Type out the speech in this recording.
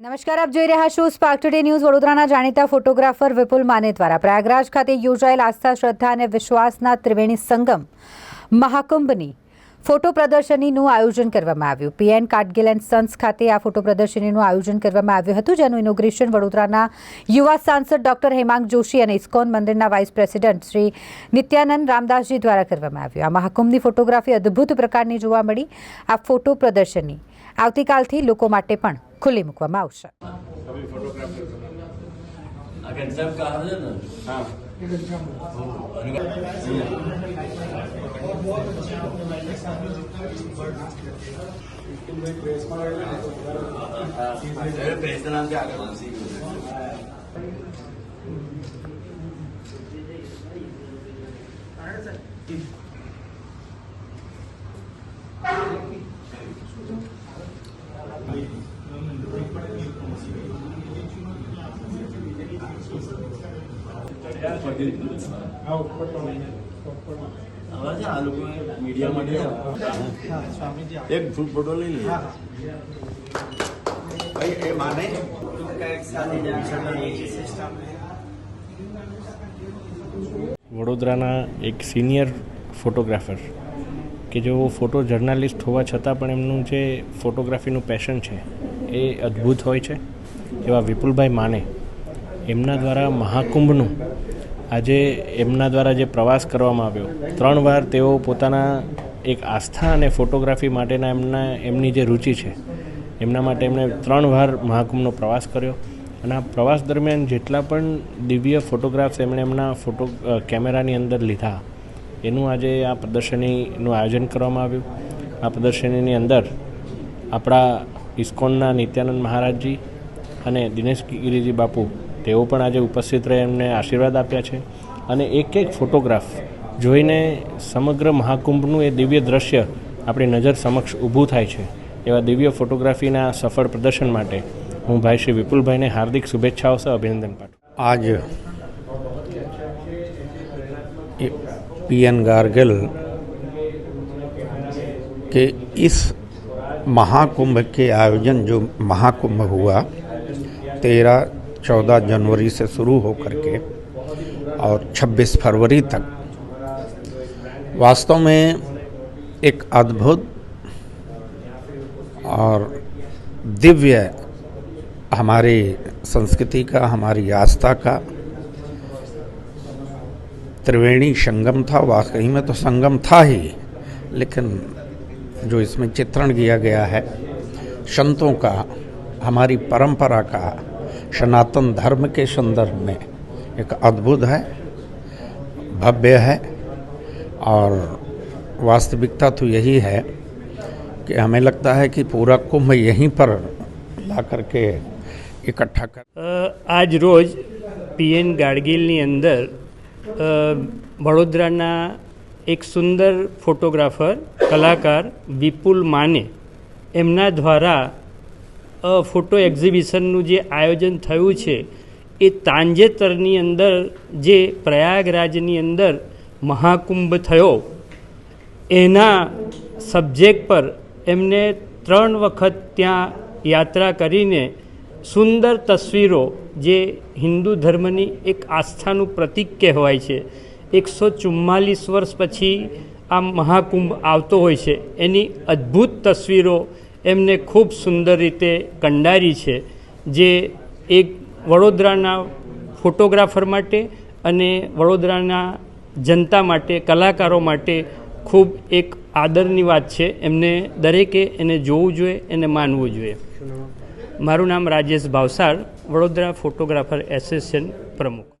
નમસ્કાર, આપ જોઈ રહ્યા છો સ્પાર્ક ટુડે ન્યૂઝ વડોદરાના જાણીતા ફોટોગ્રાફર વિપુલ માને દ્વારા પ્રયાગરાજ ખાતે યોજાયેલ આસ્થા, શ્રદ્ધા અને વિશ્વાસના ત્રિવેણી સંગમ મહાકુંભની ફોટો પ્રદર્શનીનું આયોજન કરવામાં આવ્યું. પીએન કાટગિલ એન્ડ સન્સ ખાતે આ ફોટો પ્રદર્શનીનું આયોજન કરવામાં આવ્યું હતું, જેનું ઇનોગ્રેશન વડોદરાના યુવા સાંસદ ડોક્ટર હેમાંગ જોશી અને ઇસ્કોન મંદિરના વાઇસ પ્રેસિડેન્ટ શ્રી નિત્યાનંદ રામદાસજી દ્વારા કરવામાં આવ્યું. આ મહાકુંભની ફોટોગ્રાફી અદ્ભુત પ્રકારની જોવા મળી. આ ફોટો પ્રદર્શની આવતીકાલથી લોકો માટે પણ ખુલ્લી મૂકવામાં આવશે આ ઘનશ્યામ છે આ લોકો મીડિયા માટે એક ફૂલ ફોટો લઈ લે. ભાઈ એ માને વડોદરાના એક સિનિયર ફોટોગ્રાફર કે જેઓ ફોટો જર્નાલિસ્ટ હોવા છતાં પણ એમનું જે ફોટોગ્રાફીનું પેશન છે એ અદ્ભુત હોય છે. એવા વિપુલભાઈ માને એમના દ્વારા મહાકુંભનું આજે એમના દ્વારા જે પ્રવાસ કરવામાં આવ્યો, ત્રણ વાર તેઓ પોતાના એક આસ્થા અને ફોટોગ્રાફી માટેના એમના, એમની જે રુચિ છે, એમના માટે એમણે ત્રણ વાર મહાકુંભનો પ્રવાસ કર્યો. અને આ પ્રવાસ દરમિયાન જેટલા પણ દિવ્ય ફોટોગ્રાફ્સ એમણે એમના ફોટો કેમેરાની અંદર લીધા, એનું આજે આ પ્રદર્શનીનું આયોજન કરવામાં આવ્યું. આ પ્રદર્શનીની અંદર આપણા ઇસ્કોનના નિત્યાનંદ મહારાજજી અને દિનેશ ગિરિજી બાપુ તેઓ પણ આજે ઉપસ્થિત રહી એમને આશીર્વાદ આપ્યા છે અને એક એક ફોટોગ્રાફ જોઈને સમગ્ર મહાકુંભનું એ દિવ્ય દ્રશ્ય આપણી નજર સમક્ષ ઊભું થાય છે એવા દિવ્ય ફોટોગ્રાફીના સફળ પ્રદર્શન માટે હું ભાઈ શ્રી વિપુલભાઈને હાર્દિક શુભેચ્છાઓ સહ અભિનંદન પાઠવું आज पीएन गार्गिल के इस महाकुंभ के आयोजन जो महाकुंभ हुआ तेरह चौदह जनवरी से शुरू होकर के और 26 फरवरी तक। वास्तव में एक अद्भुत और दिव्य हमारी संस्कृति का, हमारी आस्था का त्रिवेणी संगम था। वाकई में तो संगम था ही, लेकिन जो इसमें चित्रण किया गया है, संतों का, हमारी परंपरा का सनातन धर्म के संदर्भ में एक अद्भुत है भव्य है और वास्तविकता तो यही है कि हमें लगता है कि पूरा कुंभ यहीं पर ला करके इकट्ठा कर અ, આજ રોજ પીએન ગાડગીલની અંદર અ, વડોદરાના એક સુંદર ફોટોગ્રાફર કલાકાર વિપુલ માને એમના દ્વારા અ, ફોટો એક્ઝિબિશનનું જે આયોજન થયું છે, એ તાંજેતરની અંદર જે પ્રયાગરાજની અંદર મહાકુંભ થયો, એના સબ્જેક્ટ પર એમને ત્રણ વખત ત્યાં યાત્રા કરીને સુંદર તસવીરો જે હિન્દુ ધર્મની એક આસ્થાનું પ્રતીક કહેવાય છે. એકસો ચુમ્માલીસ વર્ષ પછી આ મહાકુંભ આવતો હોય છે. એની અદ્ભુત તસવીરો એમને ખૂબ સુંદર રીતે કંડારી છે જે એક વડોદરાના ફોટોગ્રાફર માટે અને વડોદરાના જનતા માટે કલાકારો માટે ખૂબ એક આદરની વાત છે. એમને દરેકે એને જોવું જોઈએ એને માનવું જોઈએ. મારું નામ રાજેશ ભાવસાર વડોદરા ફોટોગ્રાફર એસોસિએશન પ્રમુખ.